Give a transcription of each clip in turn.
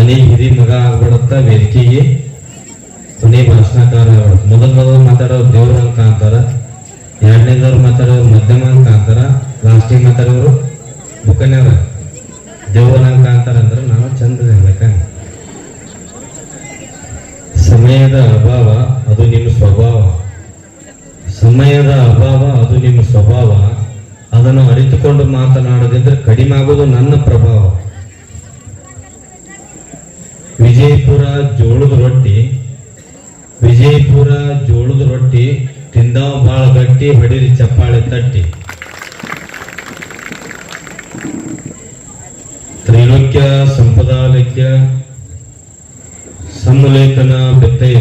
ಮನೆ ಹಿರಿ ಮಗ ಆಗ್ಬಿಡುತ್ತ ವೇದಿಕೆಗೆ. ಕೊನೆ ಭಾಷಣಕಾರ ಮೊದಲ ಮೊದಲ್ ಮಾತಾಡೋರು ದೇವ್ರ ಅಂತ ಅಂತಾರ. ಎರಡನೇದವ್ರು ಮಾತಾಡೋ ಮಧ್ಯಮ ಅಂತ ಅಂತಾರ. ಲಾಸ್ಟಿಗೆ ಮಾತಾಡೋರು ಬುಕ್ಕನ್ಯವ್ರ ದೇವ್ರ ಅಂತ ಅಂತಾರ ಅಂದ್ರೆ ನಾನು ಚಂದ ಸಮಯದ ಅಭಾವ ಅದು ನಿಮ್ಮ ಸ್ವಭಾವ. ಸಮಯದ ಅಭಾವ ಅದು ನಿಮ್ಮ ಸ್ವಭಾವ. ಅದನ್ನು ಅರಿತುಕೊಂಡು ಮಾತನಾಡದಿದ್ರೆ ಕಡಿಮೆ ಆಗೋದು ನನ್ನ ಪ್ರಭಾವ. ವಿಜಯಪುರ ಜೋಳದ ರೊಟ್ಟಿ, ವಿಜಯಪುರ ಜೋಳದ ರೊಟ್ಟಿ, ತಿಂದಾವ್ ಬಾಳ ಗಟ್ಟಿ, ಹೊಡಿರಿ ಚಪ್ಪಾಳೆ ತಟ್ಟಿ. ತ್ರೈಲೋಕ್ಯ ಸಂಪದಾಲಕ್ಯ ಸಮಲೇಖನ ಬೆತ್ತೆಯ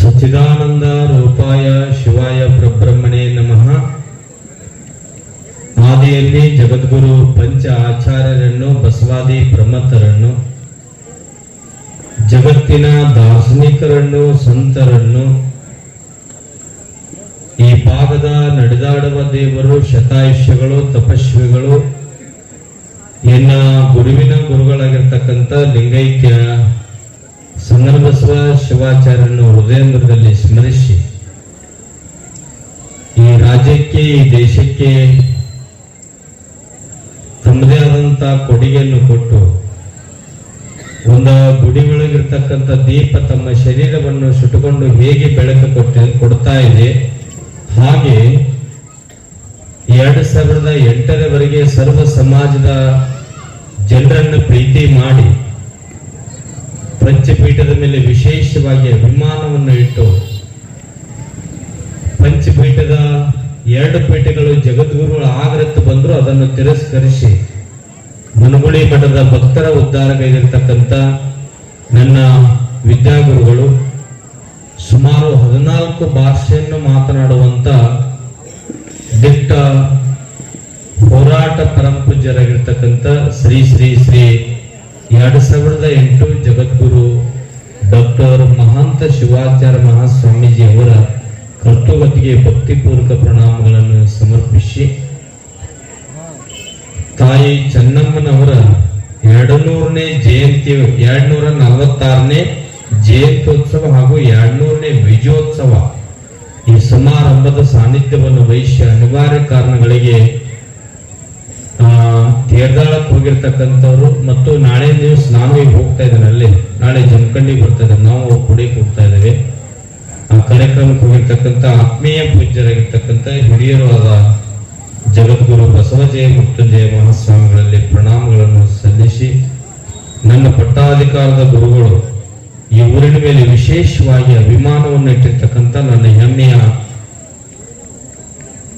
ಸಚ್ಚಿದಾನಂದ ರೂಪಾಯ ಶಿವಾಯ ಪ್ರಬ್ರಹ್ಮಣೇ ನಮಃ. ಆದಿಯಲ್ಲಿ ಜಗದ್ಗುರು ಪಂಚ ಆಚಾರ್ಯರನ್ನು, ಬಸವಾದಿ ಪ್ರಮತ್ತರನ್ನು ಜಗತ್ತಿನ ದಾರ್ಶನಿಕರನ್ನು, ಸಂತರನ್ನು, ಈ ಭಾಗದ ನಡೆದಾಡುವ ದೇವರು ಶತಾಯುಷ್ಯಗಳು, ತಪಸ್ವಿಗಳು, ಇನ್ನ ಗುರುವಿನ ಗುರುಗಳಾಗಿರ್ತಕ್ಕಂಥ ಲಿಂಗೈಕ್ಯ ಸಂದರ್ಭಸ್ವ ಶಿವಾಚಾರ್ಯರನ್ನು ಹೃದಯಂದ್ರದಲ್ಲಿ ಸ್ಮರಿಸಿ, ಈ ರಾಜ್ಯಕ್ಕೆ, ಈ ದೇಶಕ್ಕೆ ತಮ್ಮದೇ ಆದಂಥ ಕೊಡುಗೆಯನ್ನು ಕೊಟ್ಟು ಒಂದು ಗುಡಿ ಒಳಗಿರ್ತಕ್ಕಂಥ ದೀಪ ತಮ್ಮ ಶರೀರವನ್ನು ಸುಟ್ಟುಕೊಂಡು ಹೇಗೆ ಬೆಳಕು ಕೊಟ್ಟು ಕೊಡ್ತಾ ಇದೆ. ಹಾಗೆ ಎರಡು ಸಾವಿರದ ಎಂಟರವರೆಗೆ ಸರ್ವ ಸಮಾಜದ ಜನರನ್ನು ಪ್ರೀತಿ ಮಾಡಿ ಪಂಚಪೀಠದ ಮೇಲೆ ವಿಶೇಷವಾಗಿ ಅಭಿಮಾನವನ್ನು ಇಟ್ಟು ಪಂಚಪೀಠದ ಎರಡು ಪೀಠಗಳು ಜಗದ್ಗುರುಗಳು ಆಗರತ್ತು ಬಂದರೂ ಅದನ್ನು ತಿರಸ್ಕರಿಸಿ ಮನುಗುಳಿ ಮಠದ ಭಕ್ತರ ಉದ್ಧಾರಕೈದಿರ್ತಕ್ಕಂಥ ನನ್ನ ವಿದ್ಯಾಗುರುಗಳು ಸುಮಾರು ಹದಿನಾಲ್ಕು ಭಾಷೆಯನ್ನು ಮಾತನಾಡುವಂಥ ದಿಟ್ಟ ಹೋರಾಟ ಪರಂಪೂಜ್ಯರಾಗಿರ್ತಕ್ಕಂಥ ಶ್ರೀ ಶ್ರೀ ಶ್ರೀ ಎರಡು ಸಾವಿರದ ಎಂಟು ಜಗದ್ಗುರು ಡಾಕ್ಟರ್ ಮಹಾಂತ ಶಿವಾಚಾರ್ಯ ಮಹಾಸ್ವಾಮೀಜಿ ಅವರ ಕರ್ತೃಗತಿಗೆ ಭಕ್ತಿಪೂರ್ವಕ ಪ್ರಣಾಮಗಳನ್ನು ಸಮರ್ಪಿಸಿ ತಾಯಿ ಚೆನ್ನಮ್ಮನವರ ಎರಡು ನೂರನೇ ಜಯಂತಿ ಎರಡ್ ನೂರ ನಲವತ್ತಾರನೇ ಜಯಂತ್ಯೋತ್ಸವ ಹಾಗೂ ಎರಡ್ನೂರನೇ ವಿಜಯೋತ್ಸವ ಈ ಸಮಾರಂಭದ ಸಾನ್ನಿಧ್ಯವನ್ನು ವಹಿಸಿ ಅನಿವಾರ್ಯ ಕಾರಣಗಳಿಗೆ ತೇರ್ದಾಳಕ್ಕೆ ಹೋಗಿರ್ತಕ್ಕಂಥವ್ರು ಮತ್ತು ನಾಳೆ ನೀವು ನಾನು ಈಗ ಹೋಗ್ತಾ ಇದ್ದಾರೆ ಅಲ್ಲಿ. ನಾಳೆ ಜಮಖಂಡಿಗೆ ಬರ್ತಾ ಇದ್ದಾರೆ ನಾವು ಕುಡಿಯಕ್ಕೆ ಹೋಗ್ತಾ ಇದ್ದೇವೆ. ಆ ಕಾರ್ಯಕ್ರಮಕ್ಕೆ ಹೋಗಿರ್ತಕ್ಕಂಥ ಆತ್ಮೀಯ ಪೂಜ್ಯರಾಗಿರ್ತಕ್ಕಂಥ ಹಿರಿಯರು ಆದ ಜಗದ್ಗುರು ಬಸವಜಯ ಮೃತ್ಯುಂಜಯ ಮಹಾಸ್ವಾಮಿಗಳಲ್ಲಿ ಪ್ರಣಾಮಗಳನ್ನು ಸಲ್ಲಿಸಿ ನನ್ನ ಪಟ್ಟಾಧಿಕಾರದ ಗುರುಗಳು, ಈ ಊರಿನ ಮೇಲೆ ವಿಶೇಷವಾಗಿ ಅಭಿಮಾನವನ್ನು ಇಟ್ಟಿರ್ತಕ್ಕಂಥ ನನ್ನ ಹೆಮ್ಮೆಯ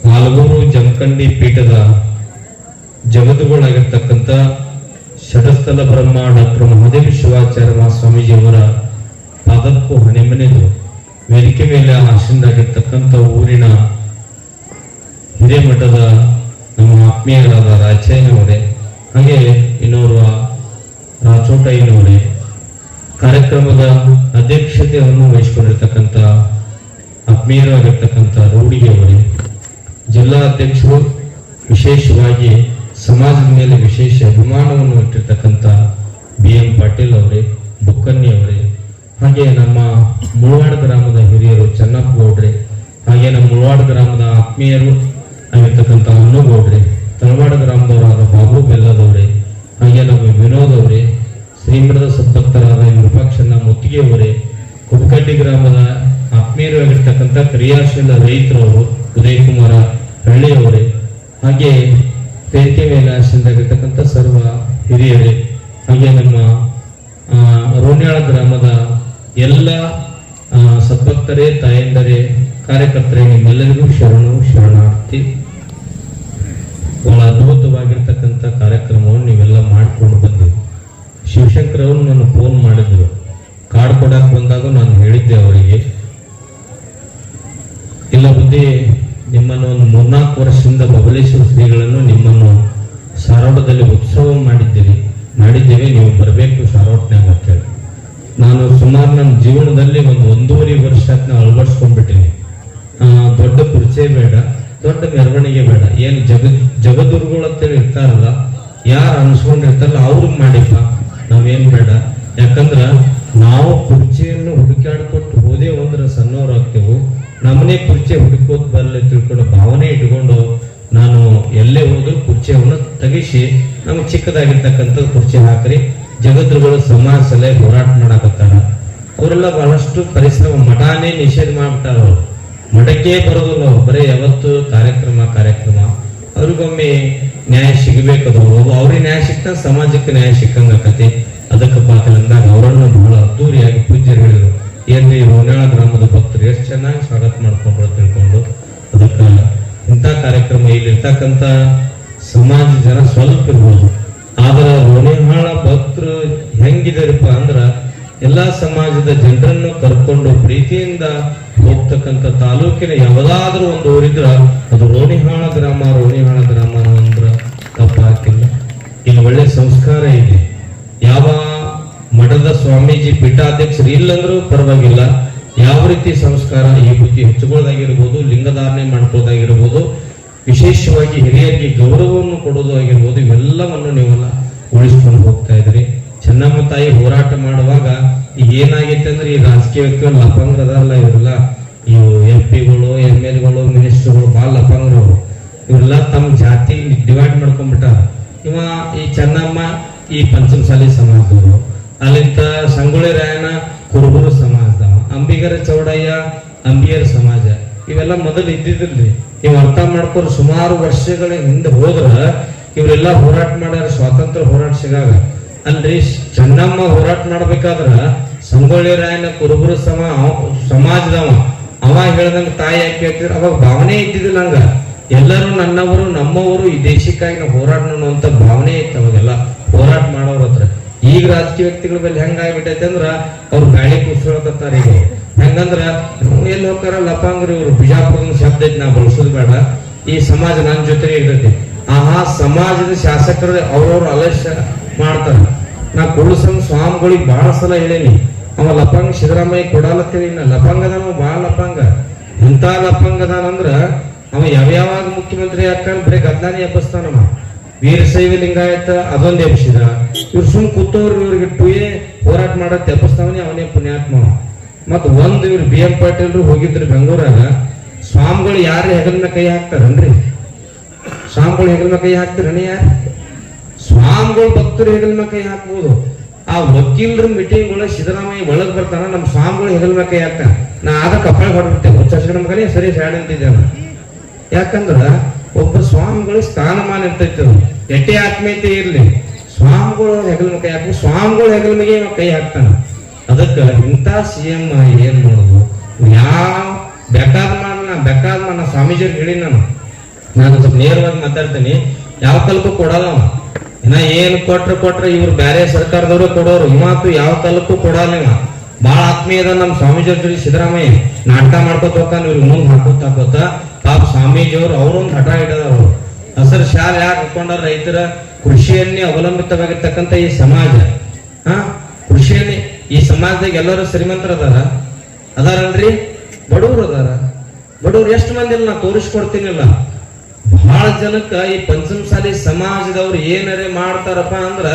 ನಾಲ್ಗೂರು ಜಮಖಂಡಿ ಪೀಠದ ಜಗದುಗಳಾಗಿರ್ತಕ್ಕಂಥ ಷಡಸ್ಥಲ ಬ್ರಹ್ಮ ಡಾಕ್ಟರ್ ಮಹಾದೇವ ಶಿವಾಚಾರ್ಯ ಸ್ವಾಮೀಜಿಯವರ ಅವರ ಹಣೆ ಮನೆದು ವೇದಿಕೆ ಮೇಲೆ ಆಶೀನರಾಗಿರ್ತಕ್ಕಂಥ ಊರಿನ ಹಿರೇಮಠದ ನಮ್ಮ ಆತ್ಮೀಯರಾದ ರಾಜಯ್ಯನವರೇ ಹಾಗೆ ಇನ್ನೋರ್ವ ರಾಚೋಟಯ್ಯನವರೇ ಕಾರ್ಯಕ್ರಮದ ಅಧ್ಯಕ್ಷತೆಯನ್ನು ವಹಿಸಿಕೊಂಡಿರ್ತಕ್ಕಂಥ ಆತ್ಮೀಯರಾಗಿರ್ತಕ್ಕಂಥ ರೂಢಿಗೆಯವರೇ ಜಿಲ್ಲಾ ಅಧ್ಯಕ್ಷರು ವಿಶೇಷವಾಗಿ ಸಮಾಜದ ಮೇಲೆ ವಿಶೇಷ ಅಭಿಮಾನವನ್ನು ಇಟ್ಟಿರ್ತಕ್ಕಂಥ ಬಿ ಎಂ ಪಾಟೀಲ್ ಅವರೇ, ಬುಕ್ಕನ್ನಿ ಅವರೇ, ಹಾಗೆ ನಮ್ಮ ಮುಳವಾಡ ಗ್ರಾಮದ ಹಿರಿಯರು ಚೆನ್ನಪ್ಪ ಗೌಡ್ರೆ, ಹಾಗೆ ನಮ್ಮ ಮುಳವಾಡ ಗ್ರಾಮದ ಆತ್ಮೀಯರು ಆಗಿರ್ತಕ್ಕಂಥ ಅನ್ನಗೌಡ್ರೆ ತಳವಾಡ ಗ್ರಾಮದವರಾದ ಬಾಬು ಬೆಲ್ಲದವರೇ ಹಾಗೆ ನಮ್ಮ ವಿನೋದ್ ಅವರೇ. ಶ್ರೀಮಠದ ಸದ್ಭಕ್ತರಾದ ವಿರೂಪಾಕ್ಷಣ್ಣ ಮುತ್ತಿಗೆ ಅವರೇ. ಕುಬಕಡ್ಡಿ ಗ್ರಾಮದ ಆತ್ಮೀಯರು ಆಗಿರ್ತಕ್ಕಂಥ ಕ್ರಿಯಾಶೀಲ ರೈತರವರು ಉದಯ್ ಕುಮಾರ ಹಳ್ಳಿ ಅವರೇ. ಹಾಗೆ ವೇದಿಕೆ ಮೇಲೆ ಆಶ್ರಯರಾಗಿರ್ತಕ್ಕಂಥ ಸರ್ವ ಹಿರಿಯರೇ. ಹಾಗೆ ನಮ್ಮ ರೋಣ್ಯಾಳ ಗ್ರಾಮದ ಎಲ್ಲ ಸದ್ಭಕ್ತರೇ, ತಾಯಂದರೇ, ಕಾರ್ಯಕರ್ತರೇ, ನಿಮ್ಮೆಲ್ಲರಿಗೂ ಶರಣು, ಶರಣಾರ್ಥಿ. ಬಹಳ ಅದ್ಭುತವಾಗಿರ್ತಕ್ಕಂಥ ಕಾರ್ಯಕ್ರಮವನ್ನು ನೀವೆಲ್ಲ ಮಾಡಿಕೊಂಡು ಬಂದಿರಿ ಅವರು ನಾನು ಫೋನ್ ಮಾಡಿದ್ರು. ಕಾರ್ಡ್ ಕೊಡಕ್ ಬಂದಾಗ ನಾನು ಹೇಳಿದ್ದೆ ಅವರಿಗೆ. ಇಲ್ಲ ಬುದ್ಧಿ, ನಿಮ್ಮನ್ನು ಒಂದು ಮೂರ್ನಾಲ್ಕು ವರ್ಷದಿಂದ ಬಬಲೇಶ್ವರ ಶ್ರೀಗಳನ್ನು ನಿಮ್ಮನ್ನು ಸಾರೋಟದಲ್ಲಿ ಉತ್ಸವ ಮಾಡಿದ್ದೀರಿ. ಮಾಡಿದ್ದೇವೆ, ನೀವು ಬರಬೇಕು ಸಾರೋಟ್ನಾಗ ಅಂತೇಳಿ ನಾನು ಸುಮಾರು ನನ್ನ ಜೀವನದಲ್ಲಿ ಒಂದು ಒಂದೂವರೆ ವರ್ಷ ಅದನ್ನ ಅಳವಡಿಸ್ಕೊಂಡ್ಬಿಟ್ಟಿನಿ. ದೊಡ್ಡ ಪರಿಚಯ ಬೇಡ. ದೊಡ್ಡ ಮೆರವಣಿಗೆ ಬೇಡ. ಏನು ಜಗ ಜಗದುರ್ಗಳು ಅಂತೇಳಿ ಇರ್ತಾರಲ್ಲ, ಯಾರು ಅನ್ಸ್ಕೊಂಡಿರ್ತಾರಲ್ಲ ಅವ್ರಿಗೆ ಮಾಡಿಪ್ಪ. ಯಾಕಂದ್ರ ನಾವು ಕುರ್ಚಿಯನ್ನು ಹುಡುಕಾಡ್ಕೊಟ್ಟು ಹೋದೇ ಒಂದ್ರ ಸಣ್ಣವ್ರು ಆಗ್ತೇವು. ನಮ್ಮನೆ ಕುರ್ಚಿ ಹುಡುಕೋದ್ ಬರಲಿ ತಿಳ್ಕೊಂಡು ಭಾವನೆ ಇಟ್ಕೊಂಡು ನಾನು ಎಲ್ಲೇ ಹೋದ್ರು ಕುರ್ಚಿಯನ್ನು ತೆಗಿಸಿ ನಮ್ಗೆ ಚಿಕ್ಕದಾಗಿರ್ತಕ್ಕಂಥ ಕುರ್ಚಿ ಹಾಕ್ರಿ. ಜಗದ್ರುಗಳು ಸಮಾಜ ಸಲಹೆ ಹೋರಾಟ ಮಾಡಕತ್ತಾರ. ಅವರೆಲ್ಲ ಬಹಳಷ್ಟು ಪರಿಶ್ರಮ ಮಠಾನೇ ನಿಷೇಧ ಮಾಡ್ತಾರ ಅವ್ರು ಮಠಕ್ಕೆ ಬರೋದಿಲ್ಲ ಬರೀ ಯಾವತ್ತು ಕಾರ್ಯಕ್ರಮ ಕಾರ್ಯಕ್ರಮ. ಅವ್ರಿಗೊಮ್ಮೆ ನ್ಯಾಯ ಸಿಗಬೇಕದು. ಅವ್ರಿಗೆ ನ್ಯಾಯ ಸಿಕ್ಕ ಸಮಾಜಕ್ಕೆ ನ್ಯಾಯ ಸಿಕ್ಕಂಗ ಕತೆ. ಅದಕ್ಕೆ ಪಾತ್ರಲಿಂದಾಗ ಅವರನ್ನು ಬಹಳ ಅದ್ದೂರಿಯಾಗಿ ಪೂಜ್ಯರು ಹೇಳಿದ್ರು. ಏನ್ರಿ ರೋನಾಳ ಗ್ರಾಮದ ಭಕ್ತರು ಎಷ್ಟು ಚೆನ್ನಾಗಿ ಸ್ವಾಗತ ಮಾಡ್ಕೊಂಡು ತಿಳ್ಕೊಂಡು. ಅದಕ್ಕೆ ಇಂಥ ಕಾರ್ಯಕ್ರಮ ಇಲ್ಲಿ ಇರ್ತಕ್ಕಂಥ ಸಮಾಜ ಜನ ಸ್ವಲ್ಪ ಇರ್ಬೋದು. ಆದ್ರೆ ರೋಣಿಹಾಳ ಭಕ್ತರು ಹೆಂಗಿದಾರಪ್ಪ ಅಂದ್ರ ಎಲ್ಲಾ ಸಮಾಜದ ಜನರನ್ನು ಕರ್ಕೊಂಡು ಪ್ರೀತಿಯಿಂದ ಹೋಗ್ತಕ್ಕಂಥ ತಾಲೂಕಿನ ಯಾವುದಾದ್ರೂ ಒಂದು ಊರಿದ್ರ, ಅದು ರೋಣಿಹಾಳ ಗ್ರಾಮ ರೋಣಿಹಾಳ ಗ್ರಾಮ ಅಂದ್ರ ತಪ್ಪಾಕಿಲ್ಲ ಇಲ್ಲಿ ಒಳ್ಳೆ ಸಂಸ್ಕಾರ ಇದೆ. ಯಾವ ಮಠದ ಸ್ವಾಮೀಜಿ ಪೀಠಾಧ್ಯಕ್ಷರು ಇಲ್ಲಂದ್ರೂ ಪರವಾಗಿಲ್ಲ. ಯಾವ ರೀತಿ ಸಂಸ್ಕಾರ ಈ ಬುದ್ಧಿ ಹೆಚ್ಚುಕೊಳ್ಳೋದಾಗಿರ್ಬೋದು ಲಿಂಗಧಾರಣೆ ಮಾಡ್ಕೊಳ್ಳೋದಾಗಿರ್ಬೋದು ವಿಶೇಷವಾಗಿ ಹಿರಿಯರಿಗೆ ಗೌರವವನ್ನು ಕೊಡೋದು ಆಗಿರ್ಬೋದು, ಇವೆಲ್ಲವನ್ನು ನೀವೆಲ್ಲ ಉಳಿಸ್ಕೊಂಡು ಹೋಗ್ತಾ ಇದ್ರಿ. ಚೆನ್ನಮ್ಮ ತಾಯಿ ಹೋರಾಟ ಮಾಡುವಾಗ ಈಗ ಏನಾಗೈತೆ ಅಂದ್ರೆ ಈ ರಾಜಕೀಯ ವ್ಯಕ್ತಿಗಳು ಲಪಂಗ್ರದಾರಲ್ಲ ಇವರೆಲ್ಲ. ಇವು ಎಂ ಪಿಗಳು, ಎಂ ಎಲ್ಗಳು ಮಿನಿಸ್ಟರ್ಗಳು ಭಾಳ ಲಪಂಗ್ರವರು ಇವರೆಲ್ಲ ತಮ್ಮ ಜಾತಿ ಡಿವೈಡ್ ಮಾಡ್ಕೊಂಡ್ಬಿಟ್ಟಾರ. ಇವ ಈ ಚೆನ್ನಮ್ಮ, ಈ ಪಂಚಮಸಾಲಿ ಸಮಾಜದವರು. ಅಲ್ಲಿಂದ ಸಂಗೊಳ್ಳಿ ರಾಯನ ಕುರುಬರು ಸಮಾಜದವ ಅಂಬಿಗರ ಚೌಡಯ್ಯ, ಅಂಬಿಯರ್ ಸಮಾಜ. ಇವೆಲ್ಲ ಮೊದಲು ಇದ್ದಿದ್ದಿಲ್ರಿ ನೀವು ಅರ್ಥ ಮಾಡ್ಕೊಂಡು ಸುಮಾರು ವರ್ಷಗಳ ಹಿಂದೆ ಹೋದ್ರ ಇವರೆಲ್ಲ ಹೋರಾಟ ಮಾಡ್ಯಾರ, ಸ್ವಾತಂತ್ರ್ಯ ಹೋರಾಟ ಸಿಗಾಗ. ಅಲ್ರಿ, ಚೆನ್ನಮ್ಮ ಹೋರಾಟ ಮಾಡ್ಬೇಕಾದ್ರ ಸಂಗೊಳ್ಳಿ ರಾಯನ ಕುರುಬರು ಸಮ, ಸಮಾಜದವ. ಅವ ಹೇಳ್ದಂಗ ತಾಯಿ ಯಾಕೆ ಹೇಳ್ತಿದ್ರು? ಅವಾಗ ಭಾವನೆ ಇದ್ದಿದ್ದಿಲ್ಲ ಹಂಗ. ಎಲ್ಲರೂ ನನ್ನವರು, ನಮ್ಮವರು ಈ ದೇಶಕ್ಕಾಗಿ ನಾವು ಹೋರಾಟ ಅನ್ನುವಂತ ಭಾವನೆ ಇತ್ತು ಅವಾಗೆಲ್ಲ. ಹೋರಾಟ ಮಾಡೋರ ಹತ್ರ. ಈಗ ರಾಜಕೀಯ ವ್ಯಕ್ತಿಗಳ ಮೇಲೆ ಹೆಂಗಾಗ್ಬಿಟ್ಟೈತೆ ಅಂದ್ರ ಅವ್ರು ಗಾಳಿ ಕೂರ್ಸ್ಕೊಳಕತ್ತಾರ ಈಗ. ಹೆಂಗಂದ್ರ ಎಲ್ಲಿ ಹೋಗ್ತಾರ ಲಪಾಂಗ್ರಿ ಇವ್ರು ಬಿಜಾಪುರ ಶಬ್ದ ಐತಿ, ನಾ ಬಳಸೋದು ಬೇಡ. ಈ ಸಮಾಜ ನನ್ನ ಜೊತೆ ಇರ್ತೈತಿ. ಆಹಾ, ಸಮಾಜದ ಶಾಸಕರು ಅವ್ರವ್ರ ಅಲಕ್ಷ್ಯ ಮಾಡ್ತಾರ. ನಾ ಕುರುಸಂ ಸ್ವಾಮಿಗಳಿಗೆ ಬಹಳ ಸಲ ಹೇಳೇನಿ. ಅವ ಲಪಂಗ ಸಿದ್ದರಾಮಯ್ಯ ಕೊಡಾಲತ್ತೀವಿ ನಾ ಲಪಂಗ ಅದಾನ ಬಾಳ ಲಪಂಗ. ಇಂಥ ಲಪಂಗ ಅದಾನಂದ್ರ ಅವ ಯಾವ್ಯಾವಾಗ ಮುಖ್ಯಮಂತ್ರಿ ಹಾಕಂಡ್ ಬರೀ ಗದ್ದಾನಿ ಎಬ್ಬಸ್ತಾನವ ವೀರಶೈವ ಲಿಂಗಾಯತ ಅದೊಂದು ಎಬ್ಬಿಸಿದ. ಇವ್ರು ಸುಮ್ ಕೂತವ್ರು ಇವ್ರಿಗೆ ಟೂಯೇ ಹೋರಾಟ ಮಾಡತ್ತೆ ಎಬ್ಬಿಸ್ತಾವನಿ, ಅವನೇ ಪುಣ್ಯಾತ್ಮ. ಮತ್ ಒಂದ್ ಇವ್ರು ಬಿ ಎಂ ಪಾಟೀಲ್ರು ಹೋಗಿದ್ರು ಬೆಂಗಳೂರಾಗ. ಸ್ವಾಮಿಗಳು ಯಾರು ಹೆಗಲ ಮೇಲೆ ಕೈ ಹಾಕ್ತಾರನ್ರಿ? ಸ್ವಾಮಿಗಳು ಹೆಗಲ ಕೈ ಹಾಕ್ತಾರನಿ ಯಾರು ಸ್ವಾಮಿಗಳು ಭಕ್ತರು ಹೆಗಲ ಕೈ ಹಾಕ್ಬೋದು. ಆ ವಕೀಲರ ಮೀಟಿಂಗ್ ಒಳಗೆ ಸಿದ್ದರಾಮಯ್ಯ ಒಳಗೆ ಬರ್ತಾನ ನಮ್ಮ ಸ್ವಾಮಿಗಳು ಹೆಗಲ ಕೈ ಹಾಕ್ತಾನ ನಾ ಆದ ಕಪ್ಪಳ ಹೊರಬಿಟ್ಟೆ ಹುಚ್ಚ ಮಗನೇ ಸರಿ ಸ್ಯಾಡ್. ಯಾಕಂದ್ರ ಒಬ್ಬ ಸ್ವಾಮಿಗಳು ಸ್ಥಾನಮಾನ ಇರ್ತೈತಿ. ಎಟ್ಟೆ ಆತ್ಮೀಯತೆ ಇರಲಿ. ಸ್ವಾಮಿಗಳು ಹೆಗಲ ಕೈ ಹಾಕಿ ಸ್ವಾಮಿಗಳು ಹೆಗಲ ಇವ ಕೈ ಹಾಕ್ತಾನ. ಅದಕ್ಕೆ ಇಂಥ ಸಿ ಎಂ ಏನು ಮಾಡೋದು? ಯಾವ ಬೇಕಾದ ಮಾಡ ಬೇಕಾದ ಸ್ವಾಮೀಜಿಯವ್ರಿಗೆ ಹೇಳಿ ನಾನು. ನಾನು ಸ್ವಲ್ಪ ನೇರವಾಗಿ ಮಾತಾಡ್ತೀನಿ. ಯಾವ ಕಾಲಕ್ಕೂ ಕೊಡಲ್ಲ ಇನ್ನ ಏನ್ ಕೊಟ್ರ ಕೊಟ್ರೆ ಇವ್ರು ಬೇರೆ ಸರ್ಕಾರದವರು ಕೊಡೋರು. ಇವತ್ತು ಯಾವ ಕಾಲಕ್ಕೂ ಕೊಡಲ್ಲ ಇವ. ಬಹಳ ಆತ್ಮೀಯದ ನಮ್ಮ ಸ್ವಾಮೀಜಿ ಜೊತೆ ಸಿದ್ದರಾಮಯ್ಯ. ನಾಟಕ ಮಾಡ್ಕೋತ ಹೋಗ್ತಾನೆ, ಇವ್ರಿಗೆ ಮುಂದ್ ಹಾಕೋತ ಹಾಕೋತ. ಪಾಪ ಸ್ವಾಮೀಜಿಯವರು, ಅವ್ರೊಂದು ಹಠ ಹಿಡದ ಅವರು. ಹಸರು ಶಾಲೆ ಯಾಕೆ ಹಾಕೊಂಡ ರೈತರ? ಕೃಷಿಯನ್ನೇ ಅವಲಂಬಿತವಾಗಿರ್ತಕ್ಕಂಥ ಈ ಸಮಾಜ. ಹಾ? ಕೃಷಿಯನ್ನೇ. ಈ ಸಮಾಜದಾಗ ಎಲ್ಲರೂ ಶ್ರೀಮಂತರ ಅದಾರ ಅದಾರಲ್ರಿ? ಬಡವರು ಅದಾರ. ಬಡವ್ರು ಎಷ್ಟು ಮಂದಿ ಇಲ್ಲ ನಾ ತೋರಿಸ್ಕೊಡ್ತೀನಿಲ್ಲ. ಬಹಳ ಜನಕ್ಕ ಈ ಪಂಚಮಸಾಲಿ ಸಮಾಜದವ್ರು ಏನರೇ ಮಾಡ್ತಾರಪ್ಪ ಅಂದ್ರ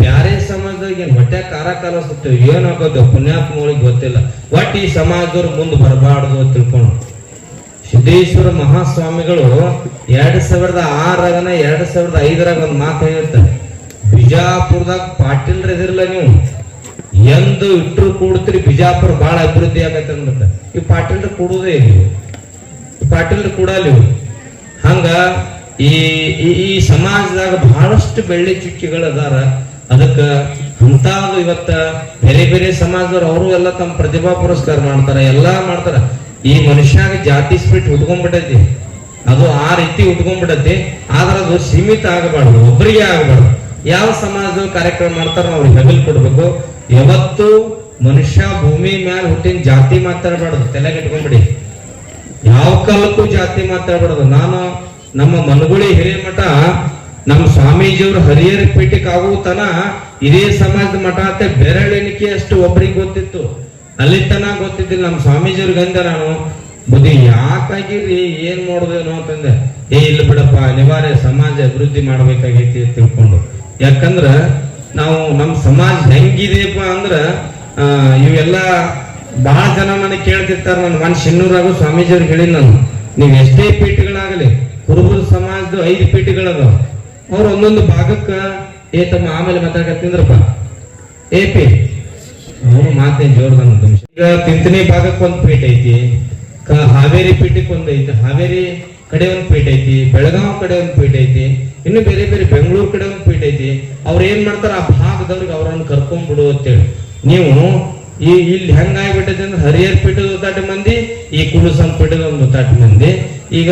ಬ್ಯಾರೆ ಸಮಾಜದಾಗ ಏನ್ ಹೊಟ್ಟೆ ಕಾರ ಕಲಸ್ತೇವೆ ಏನ್ ಪುಣ್ಯಾತ್ಮಗಳಿಗೆ ಗೊತ್ತಿಲ್ಲ. ಒಟ್ಟು ಈ ಸಮಾಜದವ್ರು ಮುಂದೆ ಬರಬಾರ್ದು ಅಂತ ತಿಳ್ಕೊಂಡು ಸಿದ್ದೇಶ್ವರ ಮಹಾಸ್ವಾಮಿಗಳು ಎರಡ್ ಸಾವಿರದ ಆರಾಗನ ಎರಡ್ ಸಾವಿರದ ಐದರಾಗ ಒಂದ್ ಮಾತು ಹೇಳಿರ್ತಾರೆ ಬಿಜಾಪುರದಾಗ ಪಾಟೀಲ್ ಇದಿರ್ಲ ನೀವು. ಎಂದು ಇಟ್ರು ಕೂಡ್ತೀರಿ ಬಿಜಾಪುರ ಬಹಳ ಅಭಿವೃದ್ಧಿ ಆಗತ್ತೆ ಅಂದ್ಬಿಟ್ಟ. ಈ ಪಾಟೀಲ್ರು ಕೂಡುದೇ ಇಲ್ಲ ಪಾಟೀಲ್ ಕೂಡ ಇವು ಹಂಗ ಈ, ಈ- ಸಮಾಜದಾಗ ಬಹಳಷ್ಟು ಬೆಳ್ಳಿ ಚುಕ್ಕಿಗಳು ಅದಾರ ಅದಕ್ಕ ಅಂತಾದ್ರು ಇವತ್ತ ಬೇರೆ ಬೇರೆ ಸಮಾಜದವ್ರು ಅವರು ಎಲ್ಲ ತಮ್ಮ ಪ್ರತಿಭಾ ಪುರಸ್ಕಾರ ಮಾಡ್ತಾರ, ಎಲ್ಲಾ ಮಾಡ್ತಾರ. ಈ ಮನುಷ್ಯಾಗ ಜಾತಿ ಸ್ಪೀಟ್ ಉಟ್ಕೊಂಡ್ಬಿಟ್ಟೈತಿ. ಅದು ಆ ರೀತಿ ಉಟ್ಕೊಂಡ್ಬಿಟ್ಟೈತಿ. ಆದ್ರ ಅದು ಸೀಮಿತ ಆಗಬಾರ್ದು ಒಬ್ಬರಿಗೆ ಆಗಬಾರ್ದು. ಯಾವ ಸಮಾಜದ ಕಾರ್ಯಕ್ರಮ ಮಾಡ್ತಾರ ಅವ್ರಿಗೆ ಹೆಗಲ್ ಕೊಡ್ಬೇಕು. ಯಾವತ್ತು ಮನುಷ್ಯ ಭೂಮಿ ಮ್ಯಾಲ ಹುಟ್ಟಿನ ಜಾತಿ ಮಾತಾಡಬಾರ್ದು, ತಲೆಗೆ ಇಟ್ಕೊಂಡ್ಬಿಡಿ. ಯಾವ ಕಾಲಕ್ಕೂ ಜಾತಿ ಮಾತಾಡ್ಬಾರ್ದು. ನಾನು ನಮ್ಮ ಮನಗುಳಿ ಹಿರೇಮಠ ನಮ್ಮ ಸ್ವಾಮೀಜಿಯವರು ಹರಿಹರ ಪೀಠಕ್ಕೆ ಆಗುವ ತನ ಇದೇ ಸಮಾಜದ ಮಠ ಅಂತ ಬೆರಳೆಣಿಕೆ ಅಷ್ಟು ಒಬ್ರಿಗೆ ಗೊತ್ತಿತ್ತು. ಅಲ್ಲಿ ತನ ಗೊತ್ತಿದ್ದಿಲ್ಲ. ನಮ್ಮ ಸ್ವಾಮೀಜಿಯವ್ರಿಗೆ ಅಂದೆ ನಾನು. ಬುದ್ಧಿ ಯಾಕಾಗಿರಿ ಏನ್ ಮಾಡೋದೇನೋ ಅಂತಂದೆ. ಏ, ಇಲ್ಲ ಬಿಡಪ್ಪ, ಅನಿವಾರ್ಯ ಸಮಾಜ ಅಭಿವೃದ್ಧಿ ಮಾಡ್ಬೇಕಾಗೈತಿ ತಿಳ್ಕೊಂಡು. ಯಾಕಂದ್ರ ನಾವು ನಮ್ಮ ಸಮಾಜ ಹೆಂಗಿದೆಯಪ್ಪ ಅಂದ್ರ ಇವೆಲ್ಲ ಬಹಳ ಜನ ನನಗೆ ಕೇಳ್ತಿರ್ತಾರೆ ನನ್ನ ಮನ್ ಶಿನ್ನೂರಾಗು ಸ್ವಾಮೀಜಿಯವ್ರಿಗೆ ಹೇಳಿ ನಾನು. ನೀವು ಎಷ್ಟೇ ಪೀಠಗಳಾಗಲಿ, ಕುರುಬರ ಸಮಾಜದ ಐದು ಪೀಠಗಳದಾವ. ಅವ್ರು ಒಂದೊಂದು ಭಾಗಕ್ಕ ಏ ತಮ್ಮ ಆಮೇಲೆ ಮಾತಾಡಕತ್ತಿಂದ್ರಪ್ಪ ಏ ಪಿ ಅವನು ಮಾತೇ ನಿಮಿಷ ಈಗ ತಿಂತನಿ ಭಾಗಕ್ಕೆ ಒಂದು ಪೀಠ ಐತಿ, ಕ- ಹಾವೇರಿ ಪೀಠಕ್ಕೆ ಒಂದು ಐತಿ, ಹಾವೇರಿ ಕಡೆ ಒಂದು ಪೀಠ ಐತಿ, ಬೆಳಗಾವ್ ಕಡೆ ಒಂದು ಪೀಠ ಐತಿ, ಇನ್ನು ಬೇರೆ ಬೇರೆ ಬೆಂಗಳೂರು ಕಡೆ ಒಂದು ಪೀಠ ಐತಿ. ಅವ್ರ ಏನ್ ಮಾಡ್ತಾರ, ಆ ಭಾಗದವ್ರಿಗೆ ಅವ್ರನ್ನ ಕರ್ಕೊಂಡ್ಬಿಡು ಅಂತೇಳಿ. ನೀವು ಈ ಇಲ್ಲಿ ಹೆಂಗಾಗ್ಬಿಟ್ಟೈತೆ ಅಂದ್ರೆ ಹರಿಯರ್ ಪೀಠದ ಒತ್ತಾಟ ಮಂದಿ, ಈ ಕುಲುಸಂ ಪೀಠದ ಒಂದು ಒತ್ತಾಟ ಮಂದಿ. ಈಗ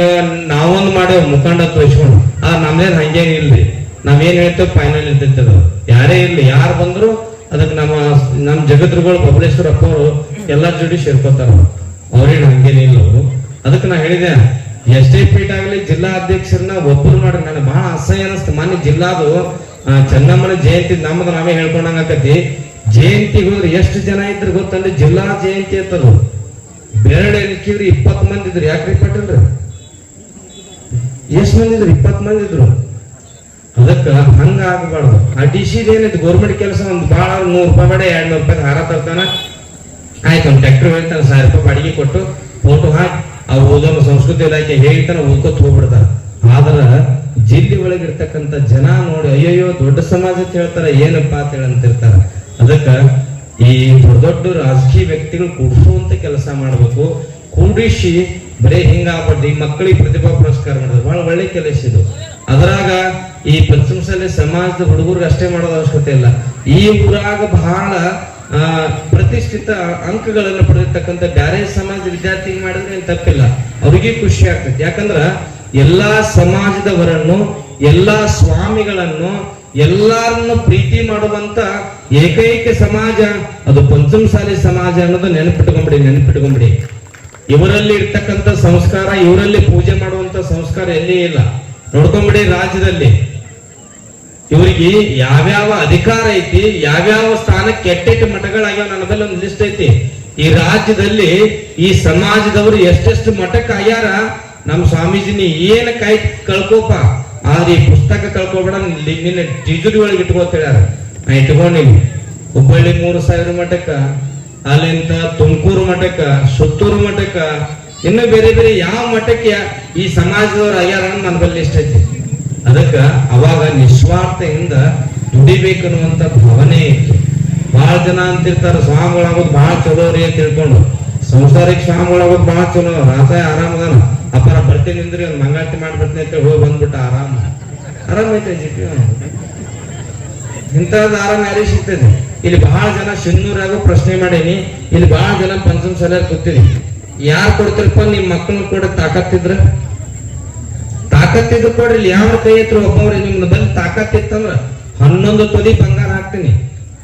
ನಾವೊಂದು ಮಾಡೋ ಮುಖಂಡ ತೋರಿಸ್ಕೊಂಡು ಆ ನಮ್ದೇನ್ ಹಂಗೇನ್ ಇಲ್ರಿ. ನಾವೇನ್ ಹೇಳ್ತೇವೆ ಫೈನಲ್ ಇರ್ತೈತೆ ಅದು ಯಾರೇ ಇರ್ಲಿ, ಯಾರು ಬಂದ್ರು ಅದಕ್ಕೆ ನಮ್ಮ ನಮ್ಮ ಜಗದ್ರುಗಳು ಬಬಲೇಶ್ವರ ಅಪ್ಪವರು ಎಲ್ಲ ಜೋಡಿ ಸೇರ್ಕೋತಾರ. ಅವ್ರೇನು ಹಂಗೇನಿಲ್ಲ ಅವರು. ಅದಕ್ಕೆ ನಾ ಹೇಳಿದೆ, ಎಷ್ಟೇ ಪೀಠ ಆಗಲಿ, ಜಿಲ್ಲಾ ಅಧ್ಯಕ್ಷರನ್ನ ಒಬ್ಬರು ಮಾಡಿ ನನಗೆ ಬಹಳ ಅಸಹ್ಯ ಅನಿಸ್ತು. ಮೊನ್ನೆ ಜಿಲ್ಲಾದು ಚೆನ್ನಮ್ಮನ ಜಯಂತಿ ನಮ್ಮದು ನಾವೇ ಹೇಳ್ಕೊಂಡಂಗ ಜಯಂತಿಗೆ ಹೋದ್ರೆ ಎಷ್ಟು ಜನ ಇದ್ರು ಗೊತ್ತಂದ್ರೆ ಜಿಲ್ಲಾ ಜಯಂತಿ ಅಂತದು ಬೆರಳು ಎಣಿಕಿದ್ರೆ ಇಪ್ಪತ್ ಮಂದಿ ಇದ್ರು. ಯಾಕ್ರಿ ಪಟ್ಟಿಲ್ರಿ ಎಷ್ಟು ಮಂದಿ ಇದ್ರು? ಇಪ್ಪತ್ ಮಂದಿ ಇದ್ರು. ಅದಕ್ಕ ಹಂಗ ಆಗಬಾರ್ದು. ಆ ಡಿ ಸಿ ಏನಿತ್ತು? ಗೌರ್ಮೆಂಟ್ ಕೆಲಸ ಒಂದು ಭಾಳ ನೂರು ರೂಪಾಯಿ ಬೇಡ, ಎರಡ್ ನೂರು ರೂಪಾಯಿ ಹಾರ ತರ್ತಾನ. ಆಯ್ತು, ಒಂದು ಟ್ರ್ಯಾಕ್ಟರ್ ಹೇಳ್ತಾನೆ ಸಾವಿರ ರೂಪಾಯಿ ಬಾಡಿಗೆ ಕೊಟ್ಟು ಫೋಟೋ ಹಾಕಿ ಅವ್ರು ಓದೋನು ಸಂಸ್ಕೃತಿ ಇಲಾಖೆ ಹೇಳ್ತಾನೆ ಓದ್ಕೋತ ಹೋಗ್ಬಿಡ್ತಾರ ಆದ್ರ ಜಿಲ್ಲೆ ಒಳಗಿರ್ತಕ್ಕಂಥ ಜನ ನೋಡಿ, ಅಯ್ಯಯ್ಯೋ, ದೊಡ್ಡ ಸಮಾಜ ಹೇಳ್ತಾರ, ಏನಪ್ಪಾ ಅಂತ ಹೇಳಿ ಅಂತಿರ್ತಾರ. ಅದಕ್ಕ ಈ ದೊಡ್ಡ ದೊಡ್ಡ ರಾಜಕೀಯ ವ್ಯಕ್ತಿಗಳು ಕೂಡಿಸುವಂತ ಕೆಲಸ ಮಾಡಬೇಕು. ಕೂಡಿಸಿ ಬರೀ ಹಿಂಗ ಆಗ್ಬಾರ್ದು ಈ ಮಕ್ಕಳಿಗೆ ಪ್ರತಿಭಾ ಪುರಸ್ಕಾರ ಮಾಡೋದು ಬಹಳ ಒಳ್ಳೆ ಕೆಲಸ ಇದು. ಅದ್ರಾಗ ಈ ಪಂಚಮಸಾಲಿ ಸಮಾಜದ ಹುಡುಗರಿಗೆ ಅಷ್ಟೇ ಮಾಡೋದ ಅವಶ್ಯಕತೆ ಇಲ್ಲ. ಈ ಊರಾಗ ಬಹಳ ಪ್ರತಿಷ್ಠಿತ ಅಂಕಗಳನ್ನು ಪಡೆದಿರ್ತಕ್ಕಂಥ ಬ್ಯಾರೆ ಸಮಾಜದ ವಿದ್ಯಾರ್ಥಿ ಮಾಡಿದ್ರೆ ಏನ್ ತಪ್ಪಿಲ್ಲ. ಅವ್ರಿಗೆ ಖುಷಿ ಆಗ್ತೈತಿ. ಯಾಕಂದ್ರ ಎಲ್ಲಾ ಸಮಾಜದವರನ್ನು, ಎಲ್ಲಾ ಸ್ವಾಮಿಗಳನ್ನು, ಎಲ್ಲಾರನ್ನು ಪ್ರೀತಿ ಮಾಡುವಂತ ಏಕೈಕ ಸಮಾಜ, ಅದು ಪಂಚಮಸಾಲಿ ಸಮಾಜ ಅನ್ನೋದು ನೆನಪಿಟ್ಕೊಂಬಿಡಿ ನೆನಪಿಟ್ಕೊಂಬಿಡಿ. ಇವರಲ್ಲಿ ಇರ್ತಕ್ಕಂಥ ಸಂಸ್ಕಾರ, ಇವರಲ್ಲಿ ಪೂಜೆ ಮಾಡುವಂತ ಸಂಸ್ಕಾರ ಎಲ್ಲಿ ಇಲ್ಲ. ನೋಡ್ಕೊಂಬಿಡಿ ರಾಜ್ಯದಲ್ಲಿ. ಇವರಿಗೆ ಯಾವ್ಯಾವ ಅಧಿಕಾರ ಐತಿ, ಯಾವ್ಯಾವ ಸ್ಥಾನ ಕೆಟ್ಟ ಮಠಗಳಾಗ್ಯಾವ ನನ್ನದಲ್ಲಿ ಒಂದು ಲಿಸ್ಟ್ ಐತಿ. ಈ ರಾಜ್ಯದಲ್ಲಿ ಈ ಸಮಾಜದವರು ಎಷ್ಟೆಷ್ಟು ಮಠಕ್ಕೆ ಆಗ್ಯಾರ ನಮ್ಮ ಸ್ವಾಮೀಜಿ ಏನ ಕೈ ಕಳ್ಕೋಪ. ಆದ್ರೆ ಈ ಪುಸ್ತಕ ಕಳ್ಕೊಬೇಡ, ನಿನ್ನ ನಿನ್ನ ಒಳಗೆ ಇಟ್ಕೋತ ಹೇಳ್ಯಾರ. ನಾ ಇಟ್ಕೊಂಡಿನಿ. ಹುಬ್ಬಳ್ಳಿ ಮೂರು ಸಾವಿರ ಮಠಕ್ಕ, ಅಲ್ಲಿಂದ ತುಮಕೂರು ಮಠಕ್ಕ, ಸುತ್ತೂರು ಮಠಕ್ಕ, ಇನ್ನು ಬೇರೆ ಬೇರೆ ಯಾವ ಮಠಕ್ಕೆ ಈ ಸಮಾಜದವ್ರು ಅಯ್ಯಾರ ನನ್ನ ಬಲ್ಲಿ ಇಷ್ಟ ಐತಿ. ಅದಕ್ಕ ಅವಾಗ ನಿಸ್ವಾರ್ಥದಿಂದ ದುಡಿಬೇಕು ಅನ್ನುವಂತ ಭಾವನೆ ಇತ್ತು. ಬಹಳ ಜನ ಅಂತಿರ್ತಾರ ಸ್ವಾಮಿಗಳಾಗೋದು ಬಹಳ ಚಲೋ ರೀ ಅಂತ ತಿಳ್ಕೊಂಡು. ಸಂಸಾರಿಕ ಸ್ವಾಮಿಗಳಾಗೋದು ಬಹಳ ಚಲೋ, ರಾಸಾಯ ಆರಾಮದಾನ ಅಪ್ಪಾರ ಬರ್ತೀನಿ ಅಂದ್ರಿ, ಒಂದು ಮಂಗಾರತಿ ಮಾಡ್ಬಿಡ್ತೀನಿ ಅಂತ ಹೋಗಿ ಬಂದ್ಬಿಟ್ಟ ಆರಾಮ. ಆರಾಮ ಐತೆ ಜಿ ಪಿ ಇಂಥದ್ದು ಮ್ಯಾರೇಜ್ ಸಿಗ್ತದೆ ಇಲ್ಲಿ ಬಹಳ ಜನ ಶಿನ್ನೂರಾಗ ಪ್ರಶ್ನೆ ಮಾಡೀನಿ. ಇಲ್ಲಿ ಬಹಳ ಜನ ಪಂಚಮ ಸಲ ಕೂತೀನಿ. ಯಾರು ಕೊಡ್ತಿರಪ್ಪ ನಿಮ್ ಮಕ್ಕಳನ್ನ ಕೂಡ ತಾಕತ್ತಿದ್ರ? ತಾಕತ್ತಿದ್ರು ಕೊಡ್ರಿ, ಇಲ್ಲಿ ಯಾವ ಕೈ ಹತ್ರ ಒಬ್ಬವ್ರಿ ನಿಮ್ನ ಬಂದು ತಾಕತ್ತಿತ್ತಂದ್ರ ಹನ್ನೊಂದು ತೊಲಿ ಬಂಗಾರ ಹಾಕ್ತೀನಿ.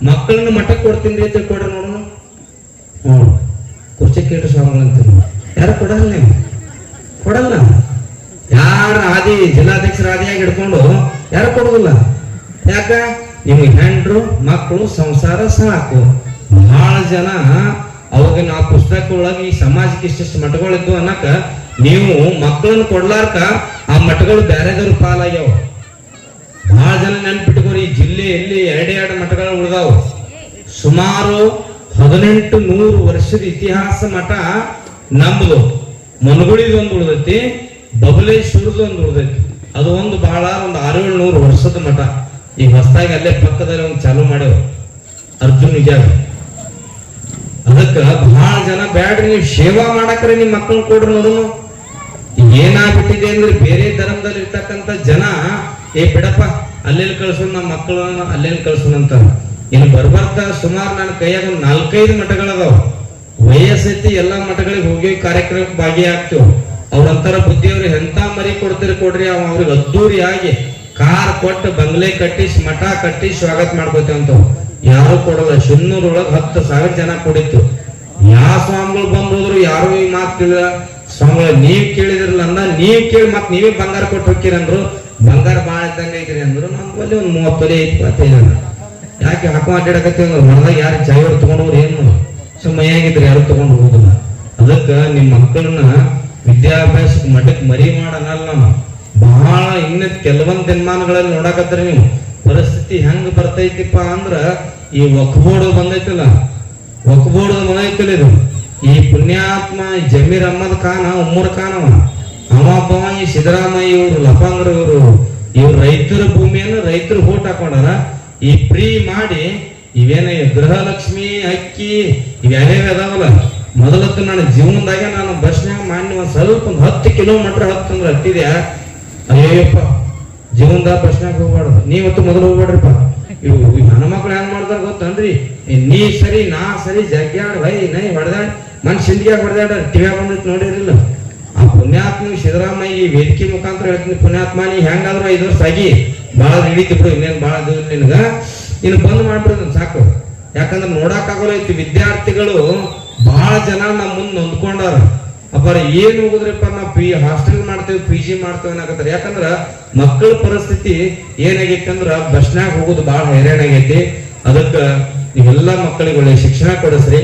ಮಕ್ಕಳನ್ನ ಮಠಕ್ಕೆ ಕೊಡ್ತೀನಿ ಅಂತ ಕೊಡ್ರಿ ನೋಡೋಣ ಹ್ಞೂ. ಕುರ್ಚಿ ಕೇಳ್ರಿ ಸ್ವಾಮಿ ಅಂತೀನಿ ಯಾರು ಕೊಡಲ್ಲ ನೀವು? ಕೊಡಲ್ಲ. ಯಾರ ಆದಿ ಜಿಲ್ಲಾಧ್ಯಕ್ಷರ ಆದಿಯಾಗಿ ಹಿಡ್ಕೊಂಡು ಯಾರು ಕೊಡೋದಿಲ್ಲ? ಯಾಕ? ನಿಮ್ಗೆ ಹೆಂಡ್ರು ಮಕ್ಕಳು ಸಂಸಾರ ಸಾಕು. ಬಹಳ ಜನ ಅವಾಗಿನ ಆ ಪುಸ್ತಕ ಒಳಗೆ ಈ ಸಮಾಜಕ್ಕೆ ಇಷ್ಟಿಷ್ಟು ಮಠಗಳಿದ್ದು ಅನ್ನಕ ನೀವು ಮಕ್ಕಳನ್ನು ಕೊಡ್ಲಾರ್ಕ ಆ ಮಠಗಳು ಬ್ಯಾರೆದವ್ರ ಪಾಲಾಗ್ಯಾವ. ಬಹಳ ಜನ ನೆನ್ಪಿಟ್ಕೋರಿ ಜಿಲ್ಲೆಯಲ್ಲಿ ಎರಡೇ ಎರಡು ಮಠಗಳು ಉಳಿದಾವು. ಸುಮಾರು ಹದಿನೆಂಟು ನೂರು ವರ್ಷದ ಇತಿಹಾಸ ಮಠ ನಮ್ದು. ಒಂದು ಉಳಿದೈತಿ ಬಬಲೇಶ್ವರದ ಒಂದು ಉಳಿದೈತಿ. ಅದು ಒಂದು ಬಹಳ ಒಂದು ಆರು ಏಳು ನೂರು ವರ್ಷದ ಮಠ. ಈಗ ಹೊಸದಾಗಿ ಅಲ್ಲೇ ಪಕ್ಕದಲ್ಲಿ ಒಂದು ಚಾಲು ಮಾಡ್ಯವ. ಅರ್ಜುನ್ ವಿಜಯ ಅದಕ್ಕ ಬಹಳ ಜನ ಬ್ಯಾಡ್ರಿ, ನೀವು ಸೇವಾ ಮಾಡಕ್ರೆ ನಿಮ್ ಮಕ್ಕಳು ಕೊಡ್ರಿ ನೋಡುನು. ಏನಾಗ್ಬಿಟ್ಟಿದೆ ಅಂದ್ರೆ ಬೇರೆ ಧರ್ಮದಲ್ಲಿ ಇರ್ತಕ್ಕಂಥ ಜನ, ಏ ಬಿಡಪ್ಪ ಅಲ್ಲೆಲ್ಲಿ ಕಳ್ಸೋಣ ನಮ್ಮ ಮಕ್ಕಳನ್ನ ಅಲ್ಲೆಲ್ಲಿ ಕಳ್ಸೋಣ ಅಂತ ಇನ್ನು ಬರ್ಬರ್ತಾ ಸುಮಾರು ನನ್ನ ಕೈಯಾಗ ಒಂದು ನಾಲ್ಕೈದು ಮಠಗಳದಾವ ವಯಸ್ಸೈತಿ ಎಲ್ಲಾ ಮಠಗಳಿಗೆ ಹೋಗಿ ಕಾರ್ಯಕ್ರಮ ಭಾಗಿಯಾಗ್ತೀವಿ. ಅವ್ರಂತರ ಬುದ್ಧಿಯವ್ರು ಎಂತ ಮರಿ ಕೊಡ್ತೀರಿ ಕೊಡ್ರಿ, ಅವ ಅವ್ರಿಗೆ ಅದ್ದೂರಿಯಾಗಿ ಕಾರ್ ಕೊಟ್ಟು ಬಂಗ್ಲೆ ಕಟ್ಟಿಸಿ ಮಠ ಕಟ್ಟಿ ಸ್ವಾಗತ ಮಾಡ್ಕೋತೇವೆ ಅಂತ ಯಾರು ಕೊಡಲ್ಲ. ಶಿನ್ನೂರೊಳಗೆ ಹತ್ತು ಸಾವಿರ ಜನ ಕೊಡಿತ್ತು. ಯಾವ ಸ್ವಾಮಿಗಳು ಬಂದ್ರು ಯಾರು ಈ ಮಾತು ಕೇಳಿಲ್ಲ. ಸ್ವಾಮಿಗಳ, ನೀವ್ ಕೇಳಿದ್ರಲ್ಲ ಅಂದ, ನೀವ್ ಕೇಳಿ ಮತ್ ನೀವೇ ಬಂಗಾರ ಕೊಟ್ಟು ಹೋಗ್ತೀರಂದ್ರು ಬಂಗಾರ ಬಾಳ ಇದ್ದಂಗ ಐತ್ರಿ ಅಂದ್ರು. ನಮ್ ಬಲ್ಲಿ ಒಂದ್ ಮೂವತ್ತು ತೊಲೆ ಐತಿ ಯಾಕೆ ಹಾಕೋ ಅಡ್ಡಾಡಕತ್ತೀವಿ ಅಂದ್ರೆ. ಹೊರದಾಗ ಯಾರು ಚಾಯ್ವರು ತಗೊಂಡವ್ರು ಏನು? ಸುಮ್ಮಯಾಗಿದ್ರೆ ಯಾರು ತಗೊಂಡು ಹೋಗುದಿಲ್ಲ. ಅದಕ್ಕ ನಿಮ್ಮ ಮಕ್ಕಳನ್ನ ವಿದ್ಯಾಭ್ಯಾಸಕ್ಕೆ ಮಠಕ್ಕೆ ಮರಿ ಮಾಡಲ್ಲ ನಾನು ಬಹಳ ಇನ್ನ ಕೆಲವೊಂದು ದಿನಮಾನಗಳಲ್ಲಿ ನೋಡಕತ್ತೀರಿ ನೀವು. ಪರಿಸ್ಥಿತಿ ಹೆಂಗ್ ಬರ್ತೈತಿಪ್ಪ ಅಂದ್ರ, ಈ ಒಕ್ಬೋರ್ಡ್ ಬಂದೈತಲ್ಲ ಒಕ್ಬೋರ್ಡ್ ಬಂದೈತಲ್ಲ ಇದು. ಈ ಪುಣ್ಯಾತ್ಮ ಜಮೀರ್ ಅಹಮದ್ ಖಾನ್ ಉಮ್ಮರ್ ಖಾನ್ ಅವ. ಅಮ್ಮಪ್ಪ ಈ ಸಿದ್ದರಾಮಯ್ಯ ಇವರು, ಲಫಾಂಗ್ರ ಇವರು. ಇವ್ರು ರೈತರ ಭೂಮಿಯನ್ನು ರೈತರು ಓಟ್ ಹಾಕೊಂಡಾರ. ಈ ಫ್ರೀ ಮಾಡಿ ಇವೇನ ಗೃಹಲಕ್ಷ್ಮಿ ಅಕ್ಕಿ ಇವ್ಯಾವ್ಯಾವ ಅದಾವಲ್ಲ. ಮೊದಲತ್ತು ನನ್ನ ಜೀವನದಾಗ ನಾನು ಬಸ್ನಾಗ ಮಾನ್ಯ ಒಂದ್ ಸ್ವಲ್ಪ ಒಂದು ಹತ್ತು ಕಿಲೋಮೀಟರ್ ಹತ್ತಂದ್ರೆ ಹತ್ತಿದ್ಯಾ? ಅಯ್ಯಪ್ಪ ಪ್ರಶ್ನೆ ಬಸ್ನಾಗ ಹೋಗ್ಬಾರ್ದು ನೀವತ್ತು ಮೊದಲು ಹೋಗ್ಬೇಡ್ರಿಪ್ಪ. ಇವು ಹೆಣ್ಮಕ್ಳು ಹೆಂಗ್ ಮಾಡ್ತಾರ ಗೊತ್ತನ್ರಿ? ನೀ ಸರಿ, ನಾ ಸರಿ ಜಗ್ಯಾಡ್ ವೈ, ನೈ, ಹೊಡೆದಾಡ್ ಮನ್ ಸಿಂಧಿಯಾಗ ಹೊಡೆದಾಡ ಟಿವ್ಯಾಗ ಬಂದಿತ್ತು ನೋಡಿರಲಿಲ್ಲ. ಆ ಪುಣ್ಯಾತ್ಮ ಸಿದ್ದರಾಮಯ್ಯ ಈ ವೇದಿಕೆ ಮುಖಾಂತರ ಹೇಳ್ತೀನಿ, ಪುಣ್ಯಾತ್ಮ, ನೀ ಹೆಂಗಾದ್ರು ಐದು ವರ್ಷ ಆಗಿ ಭಾಳ ಬಿಡು, ಇನ್ನೇನ್ ಭಾಳ ಇದು ನಿನಗ. ಇನ್ನು ಬಂದ್ ಮಾಡ್ಬಿಡೋದು ಸಾಕು. ಯಾಕಂದ್ರೆ ನೋಡಕ್ ಆಗೋಲ್ಲ ಐತಿ ವಿದ್ಯಾರ್ಥಿಗಳು ಬಹಳ ಜನ ನಮ್ಮ ಮುಂದೆ ನೊಂದ್ಕೊಂಡಾರ. ಅಪ್ಪಾರ ಏನ್ ಹೋಗುದ್ರಪ್ಪ ನಾವು ಪಿ ಹಾಸ್ಟೆಲ್ ಮಾಡ್ತೇವೆ ಪಿ ಜಿ ಮಾಡ್ತೇವೆ ಅನ್ನಕತ್ತಾರ. ಯಾಕಂದ್ರ ಮಕ್ಕಳ ಪರಿಸ್ಥಿತಿ ಏನಾಗೈತಿ ಅಂದ್ರ ಬಸ್ನಾಗ ಹೋಗೋದು ಬಹಳ ಹೈರಾಣ ಆಗೈತಿ. ಅದಕ್ಕ ನೀವೆಲ್ಲ ಮಕ್ಕಳಿಗೆ ಒಳ್ಳೆ ಶಿಕ್ಷಣ ಕೊಡಿಸ್ರಿ.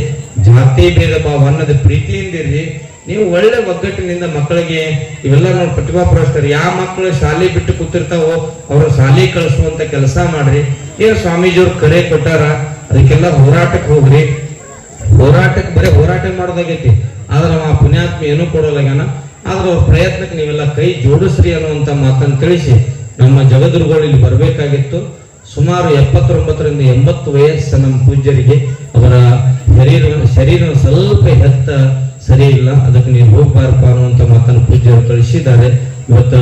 ಜಾತಿ ಭೇದ ಭಾವ ಅನ್ನೋದು ಪ್ರೀತಿಯಿಂದ ಇರ್ರಿ. ನೀವು ಒಳ್ಳೆ ಒಗ್ಗಟ್ಟಿನಿಂದ ಮಕ್ಕಳಿಗೆ ಇವೆಲ್ಲ ನಾವು ಪ್ರತಿಭಾ ಪುರಸ್ಕಾರ, ಯಾವ ಮಕ್ಕಳು ಶಾಲೆ ಬಿಟ್ಟು ಕೂತಿರ್ತಾವೋ ಅವ್ರ ಶಾಲೆ ಕಳಿಸುವಂತ ಕೆಲಸ ಮಾಡ್ರಿ. ಏನ್ ಸ್ವಾಮೀಜಿಯವ್ರು ಕರೆ ಕೊಟ್ಟಾರ, ಅದಕ್ಕೆಲ್ಲ ಹೋರಾಟಕ್ಕೆ ಹೋಗ್ರಿ. ಹೋರಾಟಕ್ಕೆ ಬರೀ ಹೋರಾಟ ಮಾಡೋದಾಗೈತಿ. ಆದ್ರೆ ಅವ ಪುಣ್ಯಾತ್ಮ ಏನೂ ಕೊಡೋಲಾಗ್ಯಾನ ಆದ್ರೆ ಅವ್ರ ಪ್ರಯತ್ನಕ್ಕೆ ನೀವೆಲ್ಲ ಕೈ ಜೋಡಿಸ್ರಿ ಅನ್ನುವಂತ ಮಾತನ್ನು ತಿಳಿಸಿ ನಮ್ಮ ಜಗದ್ಗುರುಗಳು ಇಲ್ಲಿ ಬರಬೇಕಾಗಿತ್ತು. ಸುಮಾರು ಎಪ್ಪತ್ತೊಂಬತ್ತರಿಂದ ಎಂಬತ್ತು ವಯಸ್ಸು ನಮ್ಮ ಪೂಜ್ಯರಿಗೆ. ಅವರ ಶರೀರ ಶರೀರ ಸ್ವಲ್ಪ ಹೆತ್ತ ಸರಿ ಇಲ್ಲ. ಅದಕ್ಕೆ ನೀವು ಹೋಗ್ಬಾರಪ್ಪ ಅನ್ನುವಂತ ಮಾತನ್ನು ಪೂಜ್ಯರು ಕಳಿಸಿದ್ದಾರೆ ಇವತ್ತು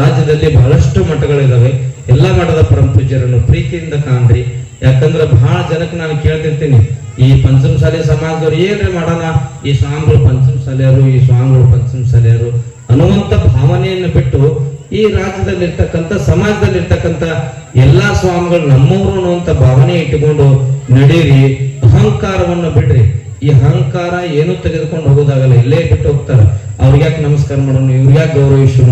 ರಾಜ್ಯದಲ್ಲಿ ಬಹಳಷ್ಟು ಮಠಗಳಿದ್ದಾವೆ ಎಲ್ಲ ಮಠದ ಪರಮ ಪೂಜ್ಯರನ್ನು ಪ್ರೀತಿಯಿಂದ ಕಾಣ್ರಿ. ಯಾಕಂದ್ರೆ ಬಹಳ ಜನಕ್ಕೆ ನಾನು ಕೇಳ್ತಿರ್ತೀನಿ, ಈ ಪಂಚಮ ಶಾಲೆ ಸಮಾಜದವ್ರು ಏನ್ರಿ ಮಾಡೋಣ? ಈ ಸ್ವಾಮಿಗಳು ಪಂಚಮ ಶಾಲೆಯರು ಈ ಸ್ವಾಮಿಗಳು ಪಂಚಮ ಶಾಲೆಯರು ಅನ್ನುವಂತ ಭಾವನೆಯನ್ನು ಬಿಟ್ಟು ಈ ರಾಜ್ಯದಲ್ಲಿರ್ತಕ್ಕಂಥ, ಸಮಾಜದಲ್ಲಿರ್ತಕ್ಕಂಥ ಸಮಾಜದಲ್ಲಿ ಎಲ್ಲಾ ಸ್ವಾಮಿಗಳು ನಮ್ಮವರು ಅನ್ನುವಂತ ಭಾವನೆ ಇಟ್ಟುಕೊಂಡು ನಡೀರಿ ಅಹಂಕಾರವನ್ನು ಬಿಡ್ರಿ. ಈ ಅಹಂಕಾರ ಏನು ತೆಗೆದುಕೊಂಡು ಹೋಗೋದಾಗಲ್ಲ, ಇಲ್ಲೇ ಬಿಟ್ಟು ಹೋಗ್ತಾರ. ಅವ್ರಿಗೆ ಯಾಕೆ ನಮಸ್ಕಾರ ಮಾಡೋಣ? ಇವ್ರಿಗೆ ಯಾಕೆ ಗೌರವಿಸೋಣ?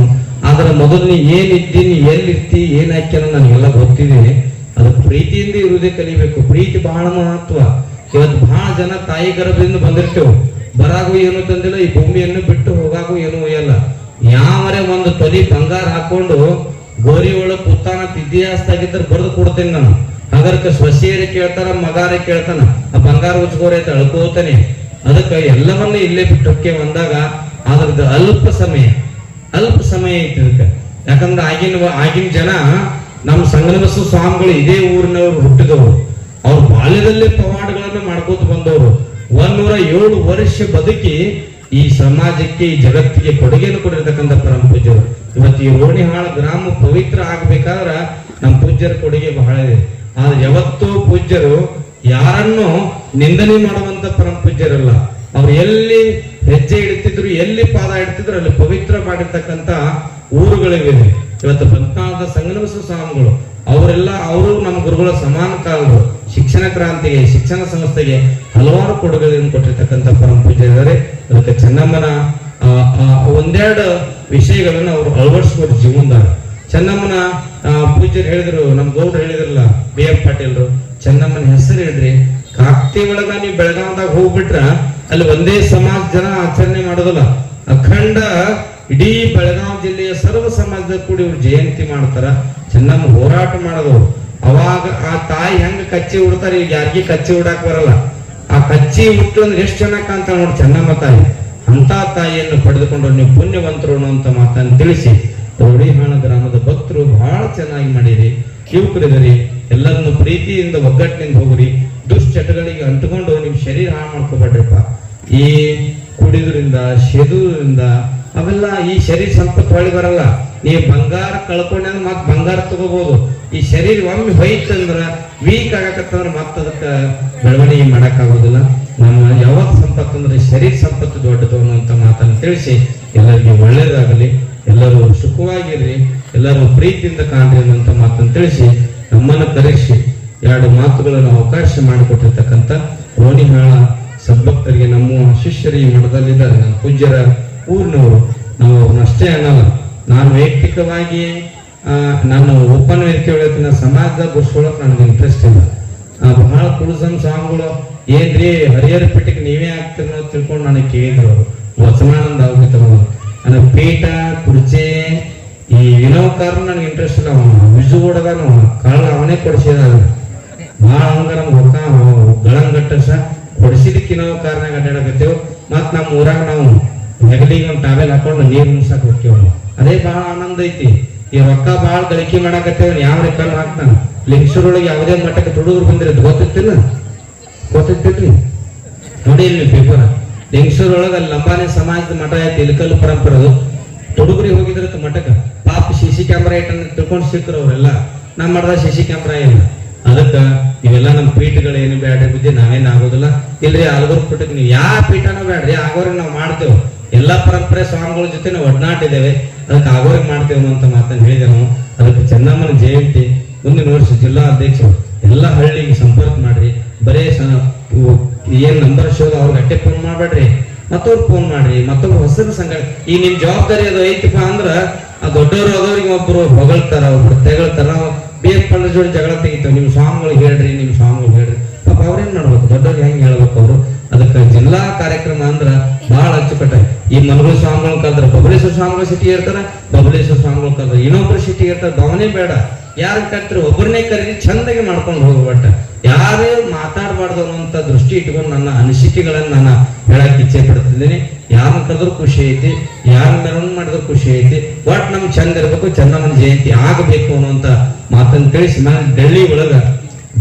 ಆದ್ರೆ ಮೊದಲು ನೀ ಏನಿದ್ದೀನಿ, ಎಲ್ಲಿರ್ತಿ, ಏನ್ ಹಾಕ್ಯಾನ ನನಗೆಲ್ಲ ಗೊತ್ತಿದ್ದೀನಿ ಅದಕ್ಕೆ ಪ್ರೀತಿಯಿಂದ ಇರುವುದೇ ಕಲಿಬೇಕು. ಪ್ರೀತಿ ಬಹಳ ಮಹತ್ವ. ಇವತ್ತು ಬಹಳ ಜನ ತಾಯಿ ಗರ್ಭದಿಂದ ಬಂದಿರ್ತೇವೆ. ಬರಾಗೂ ಏನು ತಂದಿಲ್ಲ, ಈ ಭೂಮಿಯನ್ನು ಬಿಟ್ಟು ಹೋಗಾಗೂ ಏನು ಒಯ್ಯಲ್ಲ. ಯಾವರೇ ಒಂದು ತೊಲಿ ಬಂಗಾರ ಹಾಕೊಂಡು ಗೋರಿ ಒಳಗೆ ಪುತ್ತಾನ ತಿದ್ದಿಯಾಸ್ತಾಗಿದ್ದರೆ ಬರೆದು ಕೊಡ್ತೇನೆ ನಾನು. ಹಾಗಾದ್ರೆ ಸ್ವಸೀಯರೇ ಕೇಳ್ತಾರ, ಮಗಾರೇ ಕೇಳ್ತಾನ, ಆ ಬಂಗಾರ ಅಂತ ಅಳ್ಕೋತಾನೆ. ಅದಕ್ಕೆ ಎಲ್ಲವನ್ನ ಇಲ್ಲೇ ಬಿಟ್ಟಕ್ಕೆ ಬಂದಾಗ ಅದ್ರದ್ದು ಅಲ್ಪ ಸಮಯ ಅಲ್ಪ ಸಮಯ ಐತಿ ಅದಕ್ಕೆ ಯಾಕಂದ್ರೆ ಆಗಿನ ಆಗಿನ ಜನ ನಮ್ಮ ಸಂಗಮಸು ಸ್ವಾಮಿಗಳು ಇದೇ ಊರಿನವರು ಹುಟ್ಟಿದವರು. ಅವ್ರ ಬಾಲ್ಯದಲ್ಲೇ ಪವಾಡಗಳನ್ನು ಮಾಡ್ಕೋತ ಬಂದವರು. ಒಂದೂರ ಏಳು ವರ್ಷ ಬದುಕಿ ಈ ಸಮಾಜಕ್ಕೆ, ಈ ಜಗತ್ತಿಗೆ ಕೊಡುಗೆಯನ್ನು ಕೊಡಿರ್ತಕ್ಕಂಥ ಪರಮ ಪೂಜ್ಯರು ಇವತ್ತು ಈ ರೋಣಿಹಾಳ ಗ್ರಾಮ ಪವಿತ್ರ ಆಗ್ಬೇಕಾದ್ರ ನಮ್ಮ ಪೂಜ್ಯರ ಕೊಡುಗೆ ಬಹಳ ಇದೆ. ಆದ್ರೆ ಯಾವತ್ತೂ ಪೂಜ್ಯರು ಯಾರನ್ನು ನಿಂದನೆ ಮಾಡುವಂತ ಪರಮ ಪೂಜ್ಯರಲ್ಲ ಅವ್ರು ಎಲ್ಲಿ ಹೆಜ್ಜೆ ಇಡ್ತಿದ್ರು, ಎಲ್ಲಿ ಪಾದ ಇಡ್ತಿದ್ರು, ಅಲ್ಲಿ ಪವಿತ್ರ ಮಾಡಿರ್ತಕ್ಕಂಥ ಊರುಗಳಿವೆ. ಇವತ್ತು ಬಂತಾದ ಸಂಗನಬಸ ಸ್ವಾಮಿಗಳು ಅವರೆಲ್ಲ ಅವರು ನಮ್ಮ ಗುರುಗಳ ಸಮಾನ ಕಾಲರು ಶಿಕ್ಷಣ ಕ್ರಾಂತಿಗೆ, ಶಿಕ್ಷಣ ಸಂಸ್ಥೆಗೆ ಹಲವಾರು ಕೊಡುಗೆಗಳನ್ನು ಕೊಟ್ಟಿರ್ತಕ್ಕಂಥ ಪರಮ ಪೂಜ್ಯರಿದ್ದಾರೆ ಅದಕ್ಕೆ ಚೆನ್ನಮ್ಮನ ಒಂದೆರಡು ವಿಷಯಗಳನ್ನು ಅವರು ಅಳವಡಿಸ್ಕೊಂಡು ಜೀವನದಾಗ ಚೆನ್ನಮ್ಮನ ಪೂಜೆ ಹೇಳಿದ್ರು, ನಮ್ಮ ಗೌಡ್ರು ಹೇಳಿದ್ರಲ್ಲ, ಬಿ ಎಂ ಪಾಟೀಲ್ರು, ಚೆನ್ನಮ್ಮನ ಹೆಸರು ಹೇಳ್ರಿ, ಕಾಕ್ತಿ ಒಳಗ ನೀವು ಬೆಳಗಾವದಾಗ ಹೋಗ್ಬಿಟ್ರ ಅಲ್ಲಿ ಒಂದೇ ಸಮಾಜ ಜನ ಆಚರಣೆ ಮಾಡೋದಲ್ಲ. ಅಖಂಡ ಇಡೀ ಬೆಳಗಾವಿ ಜಿಲ್ಲೆಯ ಸರ್ವ ಸಮಾಜದ ಕೂಡಿ ಇವ್ರು ಜಯಂತಿ ಮಾಡ್ತಾರ. ಚೆನ್ನಮ್ಮ ಹೋರಾಟ ಮಾಡೋದು ಅವಾಗ ಆ ತಾಯಿ ಹೆಂಗ ಕಚ್ಚಿ ಉಡ್ತಾರ, ಈಗ ಯಾರಿಗೆ ಕಚ್ಚಿ ಉಡಾಕ್ ಬರಲ್ಲ. ಆ ಕಚ್ಚಿ ಉಟ್ಟು ಅಂದ್ರೆ ಎಷ್ಟು ಜನ ಕಾಣ್ತಾಳ ನೋಡಿ ಚೆನ್ನಮ್ಮ ತಾಯಿ. ಅಂತ ತಾಯಿಯನ್ನು ಪಡೆದುಕೊಂಡು ನೀವು ಪುಣ್ಯವಂತರು ಅನ್ನುವಂತ ಮಾತನ್ನು ತಿಳಿಸಿ. ರೋಡಿಹಾಣ ಗ್ರಾಮದ ಭಕ್ತರು ಬಹಳ ಚೆನ್ನಾಗಿ ಮಾಡಿರಿ. ಕಿವುಕರಿದರಿ ಎಲ್ಲರನ್ನು ಪ್ರೀತಿಯಿಂದ ಒಗ್ಗಟ್ಟಿನಿಂದ ಹೋಗ್ರಿ. ದುಶ್ಚಟಗಳಿಗೆ ಅಂಟುಕೊಂಡು ನಿಮ್ ಶರೀರ ಹಾಳು ಮಾಡ್ಕೋಬೇಡ್ರಿಪ್ಪ. ಈ ಕುಡಿದ್ರಿಂದ ಶೆದುದ್ರಿಂದ ಅವೆಲ್ಲ ಈ ಶರೀರ ಸಂಪತ್ತು ಹೊಳಿ ಬರಲ್ಲ. ನೀವು ಬಂಗಾರ ಕಳ್ಕೊಂಡ್ರೆ ಮತ್ತೆ ಬಂಗಾರ ತಗೋಬಹುದು ಈ ಶರೀರ ಒಮ್ಮೆ ಹೋಯ್ತಂದ್ರ ವೀಕ್ ಆಗಕತ್ತಂದ್ರ ಮತ್ತೆ ಅದಕ್ಕ ಬೆಳವಣಿಗೆ ಮಾಡಕ್ ಆಗೋದಿಲ್ಲ ನಮ್ಮ ಯಾವತ್ ಸಂಪತ್ತು ಅಂದ್ರೆ ಶರೀರ ಸಂಪತ್ತು ದೊಡ್ಡದು ಅನ್ನುವಂತ ಮಾತನ್ನು ತಿಳಿಸಿ ಎಲ್ಲರಿಗೂ ಒಳ್ಳೇದಾಗಲಿ ಎಲ್ಲರೂ ಸುಖವಾಗಿರ್ರಿ. ಎಲ್ಲರೂ ಪ್ರೀತಿಯಿಂದ ಕಾಣ್ರಿ ಅನ್ನುವಂತ ಮಾತನ್ನು ತಿಳಿಸಿ ನಮ್ಮನ್ನು ಕರೆಸಿ ಎರಡು ಮಾತುಗಳನ್ನು ಅವಕಾಶ ಮಾಡಿಕೊಟ್ಟಿರ್ತಕ್ಕಂಥ ರೋಣಿಹಾಳ ಸದ್ಭಕ್ತರಿಗೆ ನಮ್ಮ ಶಿಷ್ಯರಿಗೆ ಮಠದಲ್ಲಿದ್ದಾರೆ. ನನ್ನ ಪೂಜ್ಯರ ಊರಿನವರು ನಾವು ಅವ್ರನ್ನಷ್ಟೇ ಅನ್ನಲ್ಲ ನಾನು ವೈಯಕ್ತಿಕವಾಗಿ ನಾನು ಓಪನ್ ವೇದಿಕೆ ಹೇಳ್ತೀನಿ ಸಮಾಜದ ಗುರ್ಸ್ಕೊಳಕ್ ನನಗೆ ಇಂಟ್ರೆಸ್ಟ್ ಇಲ್ಲ. ಬಹಳ ಕುಳಸಂ ಸಾಂಗ್ಗಳು ಏನ್ರಿ ಹರಿಹರ ಪೀಠಕ್ಕೆ ನೀವೇ ಆಗ್ತೀರ ತಿಳ್ಕೊಂಡು ನನಗೆ ಕೇಳಿದ್ರು ಅವರು. ವಚನಾನಂದ ಆಗ್ಬಿಟ್ಟು ನನಗೆ ಪೀಠ, ಕುರ್ಚಿ, ಈ ವಿನೋಕಾರ ನನಗೆ ಇಂಟ್ರೆಸ್ಟ್ ಇಲ್ಲ ಅವನು. ವಿಜು ಹೊಡೆದಾನು ಕಳ್ಳ ಅವನೇ ಕೊಡಿಸಿದ ಭಾಳ ಹಂಗ ನಮ್ಗೆ ಹೊಕ್ಕ ಗಳಂಗಟ್ಟಸ ಕೊಡಿಸಿದಕ್ಕೆ ನಾವು ಕಾರ್ನಾಗ ಅಡ್ಡಾಡಕತ್ತೇವು ಮತ್ತು ನಮ್ಮ ಊರಾಗ ನಾವು ಹೆಗಲಿಗೆ ಒಂದು ಟಾವೆಲ್ ಹಾಕೊಂಡು ನೀರು ಮುನ್ಸಕ್ ಹೋಗ್ತೇವ್ ಅದೇ ಬಹಳ ಆನಂದ ಐತಿ. ಈ ರೊಕ್ಕ ಬಹಳ ಗಳಿಕೆ ಮಾಡಾಕತ್ತೇವ್ ಯಾವ ಕಣ್ಣು ಹಾಕ್ತಾನ? ಲಿಂಕ್ಸರೊಳಗೆ ಯಾವುದೇ ಮಟ್ಟಕ್ಕೆ ತುಡುಗರು ಬಂದಿರೋದು ಗೊತ್ತಿತ್ತಿಲ್ಲ? ಗೊತ್ತಿತ್ತಿಲ್ರಿ? ನೋಡಿ ಇಲ್ಲಿ ಪೇಪರ್ ಲಿಂಗಸೂರ್ ಒಳಗ ಅಲ್ಲಿ ಲಂಬಾನೆ ಸಮಾಜದ ಮಠ ಐತಿ, ಇಲ್ಕಲ್ಲು ಪರಂಪರದು. ತೊಡುಗುರಿ ಹೋಗಿದ್ರೆ ಮಠಕ್ಕ ಪಾಪ ಸಿ ಸಿ ಕ್ಯಾಮ್ರಾ ಇಟ್ಟಂತ ತಿಳ್ಕೊಂಡು ಸಿಕ್ಕರು ಅವರೆಲ್ಲ. ನಮ್ಮ ಮಠದ ಸಿ ಸಿ ಕ್ಯಾಮ್ರಾ ಇಲ್ಲ. ಅದಕ್ಕ ಇವೆಲ್ಲ ನಮ್ಮ ಪೀಠಗಳು, ಏನು ಬೇಡ ಬುದ್ಧಿ, ನಾವೇನು ಆಗೋದಿಲ್ಲ. ಇಲ್ರಿ ಆಲ್ಗೋರ್ ಪೀಠಕ್ಕೆ ನೀವು ಯಾವ ಪೀಠನೂ ಬೇಡ್ರಿ ಆಗೋರಿಗೆ ನಾವು ಮಾಡ್ತೇವೆ. ಎಲ್ಲಾ ಪರಂಪರೆ ಸ್ವಾಮಿಗಳ ಜೊತೆ ನಾವು ಒಡನಾಟ ಇದ್ದೇವೆ ಅದಕ್ಕೆ ಆಗೋರಿಗೆ ಮಾಡ್ತೇವೆ ಅಂತ ಮಾತನ್ನು ಹೇಳಿದೆ ನಾವು. ಅದಕ್ಕೆ ಚೆನ್ನಮ್ಮನ ಜಯಂತಿ, ಮುಂದಿನ ವರ್ಷ ಜಿಲ್ಲಾ ಅಧ್ಯಕ್ಷರು ಎಲ್ಲ ಹಳ್ಳಿಗೆ ಸಂಪರ್ಕ ಮಾಡ್ರಿ. ಬರೇ ಏನ್ ನಂಬರ್ ಶೋ ಅವ್ರಿಗೆ ಅಟ್ಟೆ ಫೋನ್ ಮಾಡ್ಬೇಡ್ರಿ. ಮತ್ತವ್ರು ಫೋನ್ ಮಾಡ್ರಿ ಮತ್ತೊಬ್ರು ಹೊಸದ ಸಂಘ ಈ ನಿಮ್ ಜವಾಬ್ದಾರಿ ಅದು ಐತಪ್ಪ ಅಂದ್ರ, ಆ ದೊಡ್ಡವರು ಆದವ್ರಿಗೆ ಒಬ್ರು ಹೊಗಳ್ತಾರ ಒಬ್ರು ತೆಗಳ್ತಾರ ಬೇರೆ ಪಂಡ ಜೋಡಿ ಜಗಳ ತೆಗಿತಾವ ನಿಮ್ ಸ್ವಾಮಿಗಳು ಹೇಳ್ರಿ, ನಿಮ್ ಸ್ವಾಮಿಗಳು ಹೇಳ್ರಿ. ಪಾಪ ಅವ್ರೇನ್ ಮಾಡ್ಬೇಕು? ದೊಡ್ಡವ್ರಿಗೆ ಹೆಂಗ್ ಹೇಳ್ಬೇಕು ಅವರು? ಅದಕ್ಕೆ ಜಿಲ್ಲಾ ಕಾರ್ಯಕ್ರಮ ಅಂದ್ರ ಬಹಳ ಅಚ್ಚುಕಟ್ಟ ಈ ಮನಗುಳ ಸ್ವಾಮಿಗಳ ಕಲ್ದ್ರ ಬಬಲೇಶ್ವರ ಸ್ವಾಮಿಗಳ ಸಿಟಿ ಇರ್ತಾರ, ಬಬಲೇಶ್ವರ ಸ್ವಾಮಿಗಳ ಕಲ್ದ್ರ ಇನ್ನೊಬ್ರು ಸಿಟಿ ಇರ್ತಾರ ಗಮನೇ ಬೇಡ. ಯಾರ ಕತ್ರಿ ಒಬ್ಬರನ್ನೇ ಕರೀರಿ, ಚಂದಾಗಿ ಮಾಡ್ಕೊಂಡು ಹೋಗೋ ಒಟ್ಟ. ಯಾರೇ ಮಾತಾಡಬಾರ್ದು ಅನ್ನುವಂತ ದೃಷ್ಟಿ ಇಟ್ಕೊಂಡು ನನ್ನ ಅನಿಸಿಕೆಗಳನ್ನ ನಾನು ಹೇಳಕ್ಕೆ ಇಚ್ಛೆ ಪಡ್ತಿದ್ದೀನಿ. ಯಾರ ಕರೆದ್ರು ಖುಷಿ ಐತಿ, ಯಾರ ಮೆರವಣಿಗೆ ಮಾಡಿದ್ರು ಖುಷಿ ಐತಿ, ಒಟ್ ನಮ್ಗೆ ಚಂದ ಇರ್ಬೇಕು ಚಂದಮ್ಮನ ಜಯಂತಿ ಆಗಬೇಕು ಅನ್ನುವಂತ ಮಾತನ್ನು ತಿಳಿಸಿ, ನಾನು ಡೆಲ್ಲಿ ಒಳಗ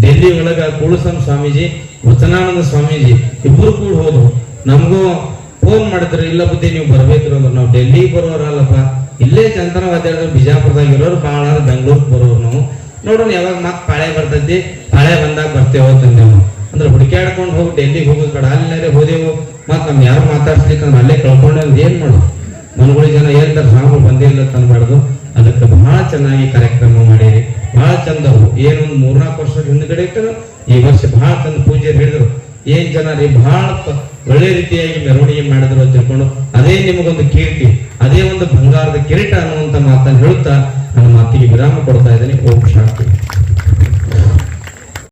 ಡೆಲ್ಲಿ ಒಳಗ ಕುಳುಸಂ ಸ್ವಾಮೀಜಿ ವಚನಾನಂದ ಸ್ವಾಮೀಜಿ ಇಬ್ಬರು ಕೂಡ ಹೋದ್ರು. ನಮಗೂ ಫೋನ್ ಮಾಡಿದ್ರು, ಇಲ್ಲ ಬುದ್ಧಿ, ನೀವು ಬರ್ಬೇಕ್ರಿ ಅಂದ್ರೆ. ನಾವು ಡೆಲ್ಲಿ ಬರೋರಲ್ಲಪ್ಪ. ಇಲ್ಲೇ ಒದ್ದಾಡಿದ್ರು ಬಿಜಾಪುರದಾಗ ಇರೋರು ಭಾಳ ಬೆಂಗಳೂರು ಬರೋರು ನಾವು. ನೋಡೋಣ, ಯಾವಾಗ ಮತ್ತೆ ಪಾಳೆ ಬರ್ತೈತಿ. ಪಾಳೆ ಬಂದಾಗ ಬರ್ತೇವೆ ಅಂತಂದೇವು ಅಂದ್ರೆ ಹುಡುಕ್ಯಾಡ್ಕೊಂಡು ಹೋಗಿ, ಡೆಲ್ಲಿಗೆ ಹೋಗೋದು ಬೇಡ. ಅಲ್ಲೇ ಹೋದೆವು. ಮತ್ತೆ ನಮ್ ಯಾರು ಮಾತಾಡ್ಸ್ಲಿಕ್ಕೆ ಅಂದ್ರೆ ಅಲ್ಲೇ ಕಳ್ಕೊಂಡೆ ಅಂದ್ರೆ ಏನ್ ಮಾಡೋದು? ಮನಗುಳಿ ಜನ ಹೇಳ್ತಾರ ಸ್ವಾಮಿ ಬಂದಿಲ್ಲ ತಂದ್ಬಾರ್ದು. ಅದಕ್ಕೆ ಬಹಳ ಚೆನ್ನಾಗಿ ಕಾರ್ಯಕ್ರಮ ಮಾಡಿರಿ. ಬಹಳ ಚಂದವು ಏನೊಂದು ಮೂರ್ನಾಲ್ಕು ವರ್ಷದ ಹಿಂದ್ಗಡೆ ಇಟ್ಟರು ಈ ವರ್ಷ ಬಹಳ ಚಂದ ಪೂಜೆ ಹಿಡಿದ್ರು. ಏನ್ ಜನ ರೀ ಬಹಳ ಒಳ್ಳೆ ರೀತಿಯಾಗಿ ಮೆರವಣಿಗೆ ಮಾಡಿದ್ರು ಅಂತ ತಿಳ್ಕೊಂಡು, ಅದೇ ನಿಮಗೊಂದು ಕೀರ್ತಿ, ಅದೇ ಒಂದು ಬಂಗಾರದ ಕಿರೀಟ ಅನ್ನುವಂತ ಮಾತನ್ನು ಹೇಳುತ್ತಾ, ನನ್ನ ಮಾತಿಗೆ ವಿರಾಮ ಕೊಡ್ತಾ ಇದ್ದೇನೆ. ಓಂ ಶಾಂತಿ.